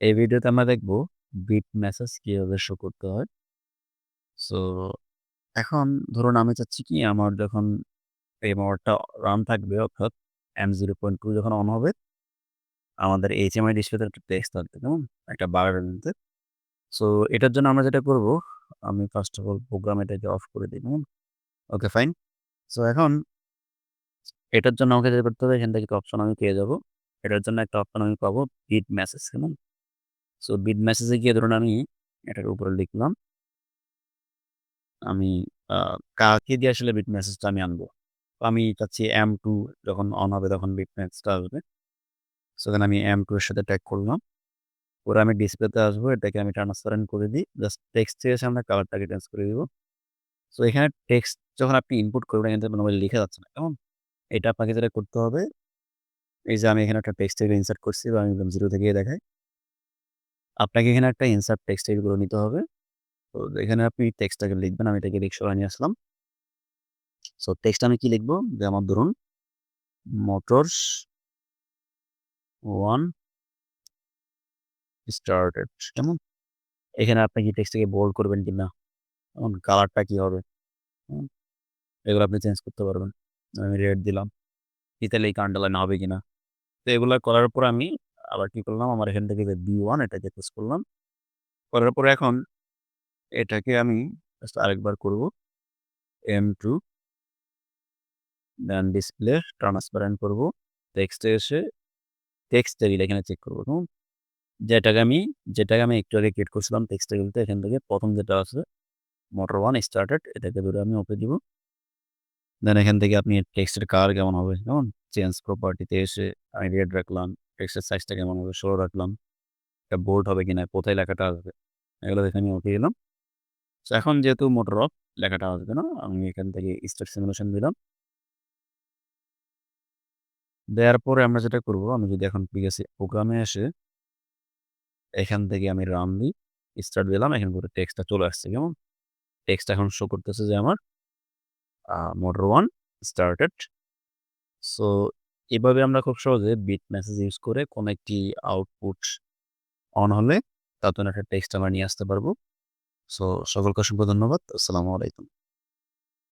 এই ভিডিওতে আমরা দেখব বিট মেসেজ কীভাবে শো করতে হয়। সো এখন ধরুন আমি চাচ্ছি কি আমার যখন এই মোডটা রান থাকবে অর্থাৎ M0.2 যখন অন হবে আমাদের HMI ডিসপ্লেতে একটা টেক্সট থাকবে, কেমন? একটা মধ্যে। সো এটার জন্য আমরা যেটা করব, আমি ফার্স্ট অফ অল প্রোগ্রাম এটাকে অফ করে দিই, কেমন? Okay fine. সো এখন এটার জন্য আমাকে যেটা করতে হবে এখান থেকে একটা অপশন আমি পেয়ে যাব। এটার জন্য একটা অপশন আমি পাবো বিট মেসেজ, কেমন? সো বিট মেসেজে গিয়ে ধরুন আমি এটার উপরে লিখলাম আমি কাকে দিয়ে আসলে বিট মেসেজটা আমি আনব। আমি চাচ্ছি এম টু যখন অন হবে তখন বিট মেসেজটা আসবে। সো এখানে আমি M2 এর সাথে ট্যাগ করলাম। পরে আমি ডিসপ্লেতে আসব এটাকে আমি ট্রান্সপারেন্ট করে দিই। জাস্ট টেক্সট এসে আমরা কালারটাকে চেঞ্জ করে দিব। সো এখানে টেক্সট যখন আপনি ইনপুট করবেন এখান থেকে নরমালি লিখা যাচ্ছে না, কেমন? এটা আপনাকে যেটা করতে হবে এই যে আমি এখানে একটা টেক্সট থেকে ইনসার্ট করছি বা আমি জিরো 0 থেকে দেখাই। আপনাকে এখানে একটা ইনসার্ট টেক্সট করে নিতে হবে। তো এখানে আপনি টেক্সটটাকে লিখবেন। আমি এটাকে রিক্সা নিয়ে আসলাম। সো টেক্সট আমি কি লিখব যে আমার ধরুন মোটরস ওয়ান স্টার্টেড কেমন? এখানে আপনি কি টেক্সটটাকে বোল্ড করবেন কিনা? কেমন? কালারটা কি হবে? এগুলো আপনি চেঞ্জ করতে পারবেন। আমি রেড দিলাম। ইতালিক আন্ডারলাইন হবে কিনা? তো এগুলো করার পর আমি আবার কি করলাম? আমার এখান থেকে যে B1 এটাকে চুজ করলাম। করার পরে এখন এটাকে আমি আরেকবার করব। M two then display transparent করব। টেক্সটে এসে টেক্সট টেবিল এখানে চেক করব কেমন? যেটাকে আমি যেটাকে আমি একটু আগে ক্রিয়েট করছিলাম টেক্সট টেবিলটা এখান থেকে প্রথম যেটা আছে মোটর ওয়ান স্টার্টেড এটাকে ধরে আমি ওকে দিব। দেন এখান থেকে আপনি টেক্সটের কার কেমন হবে, কেমন? চেঞ্জ প্রপার্টিতে এসে আমি রেড রাখলাম। টেক্সটের সাইজটা কেমন হবে ১৬ রাখলাম। একটা বোর্ড হবে কিনা? কোথায় লেখাটা আসবে? এগুলো দেখে আমি ওকে দিলাম। সো এখন যেহেতু মোটর অফ লেখাটা আসবে না, আমি এখান থেকে স্টার্ট সিমুলেশন দিলাম। দেওয়ার পরে আমরা যেটা করব, আমি যদি এখন পিএসি প্রোগ্রামে এসে এখান থেকে আমি রান দিই। স্টার্ট দিলাম। এখান পুরো টেক্সটটা চলে আসছে, কেমন? টেক্সট এখন শো করতেছে যে আমার মোটর ওয়ান স্টার্টেড। সো এভাবে আমরা খুব সহজে বিট মেসেজ ইউজ করে কোনো একটি আউটপুট অন হলে তার জন্য একটা টেক্সট আমরা নিয়ে আসতে পারব। সো, সকলকে অসংখ্য ধন্যবাদ। আসসালামু আলাইকুম।